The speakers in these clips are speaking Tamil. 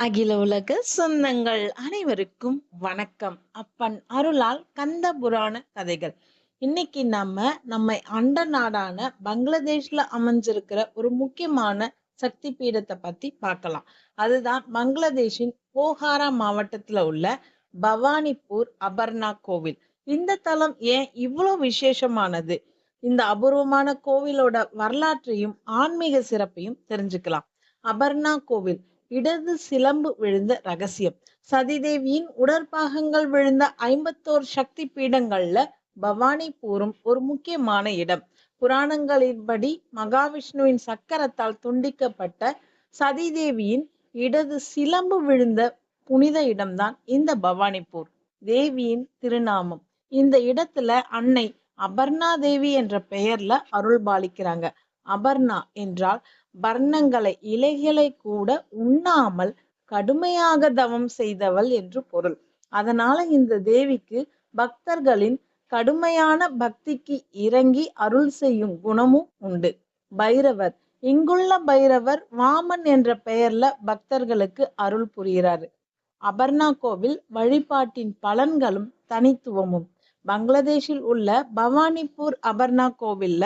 அகில உலக சொந்தங்கள் அனைவருக்கும் வணக்கம். அப்பன் அருளால் கந்த புராண கதைகள். இன்னைக்கு நம்ம நம்ம அண்ட நாடான பங்களாதேஷ்ல அமைஞ்சிருக்கிற ஒரு முக்கியமான சக்தி பீடத்தை பத்தி பார்க்கலாம். அதுதான் பங்களாதேஷின் போஹாரா மாவட்டத்துல உள்ள பவானிப்பூர் அபர்ணா கோவில். இந்த தலம் ஏன் இவ்வளோ விசேஷமானது? இந்த அபூர்வமான கோவிலோட வரலாற்றையும் ஆன்மீக சிறப்பையும் தெரிஞ்சுக்கலாம். அபர்ணா கோவில் இடது சிலம்பு விழுந்த ரகசியம். சதிதேவியின் உடற்பாகங்கள் விழுந்த ஐம்பத்தோரு சக்தி பீடங்கள்ல பவானிபூரும் ஒரு முக்கியமான இடம். புராணங்களின்படி மகாவிஷ்ணுவின் சக்கரத்தால் துண்டிக்கப்பட்ட சதிதேவியின் இடது சிலம்பு விழுந்த புனித இடம்தான் இந்த பவானிபூர் தேவியின் திருநாமம். இந்த இடத்துல அன்னை அபர்ணா தேவி என்ற பெயர்ல அருள் பாலிக்கிறாங்க. அபர்ணா என்றால் வர்ணங்களை இலைகளை கூட உண்ணாமல் கடுமையாக தவம் செய்தவள் என்று பொருள். அதனால இந்த தேவிக்கு பக்தர்களின் கடுமையான பக்திக்கு இறங்கி அருள் செய்யும் குணமும் உண்டு. பைரவர் இங்குள்ள பைரவர் வாமன் என்ற பெயர்ல பக்தர்களுக்கு அருள் புரிகிறாரு. அபர்ணா கோவில் வழிபாட்டின் பலன்களும் தனித்துவமும். பங்களாதேஷில் உள்ள பவானிப்பூர் அபர்ணா கோவில்ல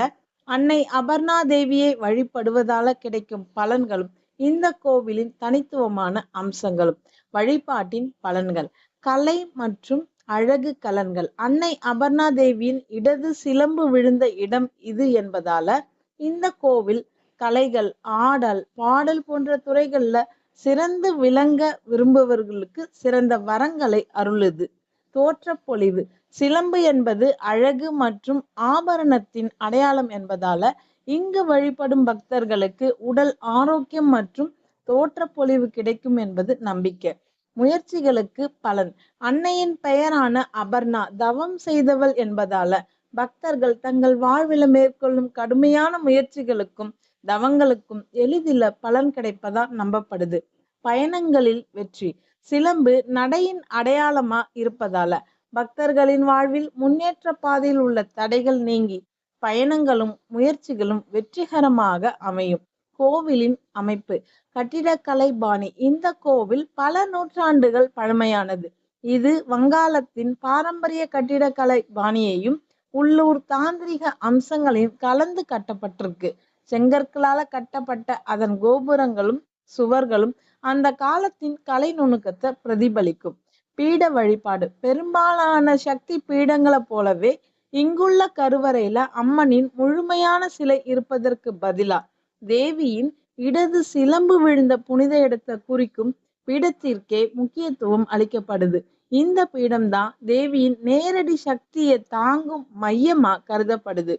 அன்னை அபர்ணா தேவியை வழிபடுவதால கிடைக்கும் பலன்களும் இந்த கோவிலின் தனித்துவமான அம்சங்களும் வழிபாட்டின் பலன்கள் கலை மற்றும் அழகு கலன்கள். அன்னை அபர்ணா தேவியின் இடது சிலம்பு விழுந்த இடம் இது என்பதால இந்த கோவில் கலைகள் ஆடல் பாடல் போன்ற துறைகள்ல சிறந்து விளங்க விரும்புபவர்களுக்கு சிறந்த வரங்களை அருளுது தோற்றப்பொழிவு சிலம்பு என்பது அழகு மற்றும் ஆபரணத்தின் அடையாளம் என்பதால இங்கு வழிபடும் பக்தர்களுக்கு உடல் ஆரோக்கியம் மற்றும் தோற்றப்பொழிவு கிடைக்கும் என்பது நம்பிக்கை. முயற்சிகளுக்கு பலன். அன்னையின் பெயரான அபர்ணா தவம் செய்தவள் என்பதால பக்தர்கள் தங்கள் வாழ்வில மேற்கொள்ளும் கடுமையான முயற்சிகளுக்கும் தவங்களுக்கும் எளிதில பலன் கிடைப்பதா நம்பப்படுது. பயணங்களில் வெற்றி. சிலம்பு நடையின் அடையாளமா இருப்பதால பக்தர்களின் வாழ்வில் முன்னேற்ற பாதையில் உள்ள தடைகள் நீங்கி பயணங்களும் முயற்சிகளும் வெற்றிகரமாக அமையும். கோவிலின் அமைப்பு கட்டிடக்கலை பாணி இந்த கோவில் பல நூற்றாண்டுகள் பழமையானது. இது வங்காளத்தின் பாரம்பரிய கட்டிடக்கலை பாணியையும் உள்ளூர் தாந்திரிக அம்சங்களையும் கலந்து கட்டப்பட்டிருக்கு. செங்கற்களால கட்டப்பட்ட அதன் கோபுரங்களும் சுவர்களும் அந்த காலத்தின் கலை நுணுக்கத்தை பிரதிபலிக்கும். பீட வழிபாடு. பெரும்பாலான சக்தி பீடங்களை போலவே இங்குள்ள கருவறையில அம்மனின் முழுமையான சிலை இருப்பதற்கு பதிலா தேவியின் இடது சிலம்பு விழுந்த புனித இடத்தை குறிக்கும் பீடத்திற்கே முக்கியத்துவம் அளிக்கப்படுது. இந்த பீடம்தான் தேவியின் நேரடி சக்தியை தாங்கும் மையமா கருதப்படுது.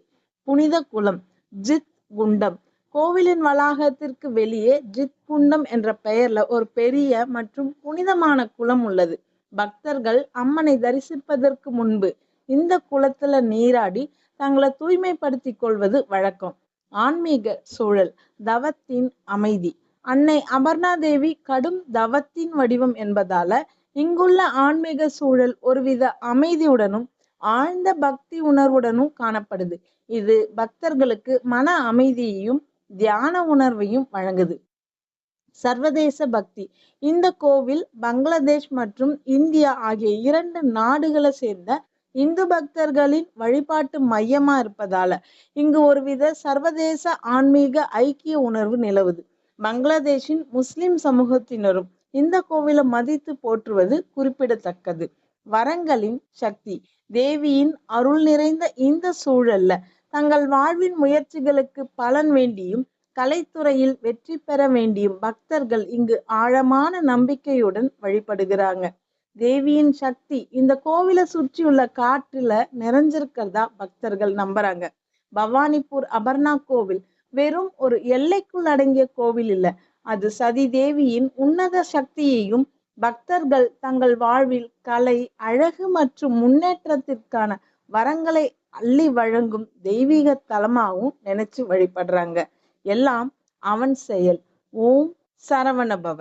புனித குளம் ஜித் குண்டம். கோவிலின் வளாகத்திற்கு வெளியே ஜித் குண்டம் என்ற பெயர்ல ஒரு பெரிய மற்றும் புனிதமான குளம் உள்ளது. பக்தர்கள் அம்மனை தரிசிப்பதற்கு முன்பு இந்த குளத்துல நீராடி தங்களை தூய்மைப்படுத்தி கொள்வது வழக்கம். ஆன்மீக சூழல் தவத்தின் அமைதி. அன்னை அபர்ணா தேவி கடும் தவத்தின் வடிவம் என்பதால இங்குள்ள ஆன்மீக சூழல் ஒருவித அமைதியுடனும் ஆழ்ந்த பக்தி உணர்வுடனும் காணப்படுது. இது பக்தர்களுக்கு மன அமைதியையும் தியான உணர்வையும் வழங்குது. சர்வதேச பக்தி. இந்த கோவில் பங்களாதேஷ் மற்றும் இந்தியா ஆகிய இரண்டு நாடுகளை சேர்ந்த இந்து பக்தர்களின் வழிபாட்டு மையமா இருப்பதால இங்கு ஒருவித சர்வதேச ஆன்மீக ஐக்கிய உணர்வு நிலவுது. பங்களாதேஷின் முஸ்லிம் சமூகத்தினரும் இந்த கோவிலை மதித்து போற்றுவது குறிப்பிடத்தக்கது. வரங்களின் சக்தி தேவியின் அருள் நிறைந்த இந்த சூழல்ல தங்கள் வாழ்வின் முயற்சிகளுக்கு பலன் வேண்டியும் கலைத்துறையில் வெற்றி பெற வேண்டியும் பக்தர்கள் இங்கு ஆழமான நம்பிக்கையுடன் வழிபடுகிறாங்க. தேவியின் சக்தி இந்த கோவிலை சுற்றியுள்ள காற்றுல நிறைஞ்சிருக்கிறதா பக்தர்கள் நம்புறாங்க. பவானிப்பூர் அபர்ணா கோவில் வெறும் ஒரு எல்லைக்குள் அடங்கிய கோவில் இல்ல. அது சதி தேவியின் உன்னத சக்தியையும் பக்தர்கள் தங்கள் வாழ்வில் கலை அழகு மற்றும் முன்னேற்றத்திற்கான வரங்களை அள்ளி வழங்கும் தெய்வீக தலமாகவும் நினைச்சு வழிபடுறாங்க. எல்லாம் அவன் செயல். ஓம் சரவணபவ.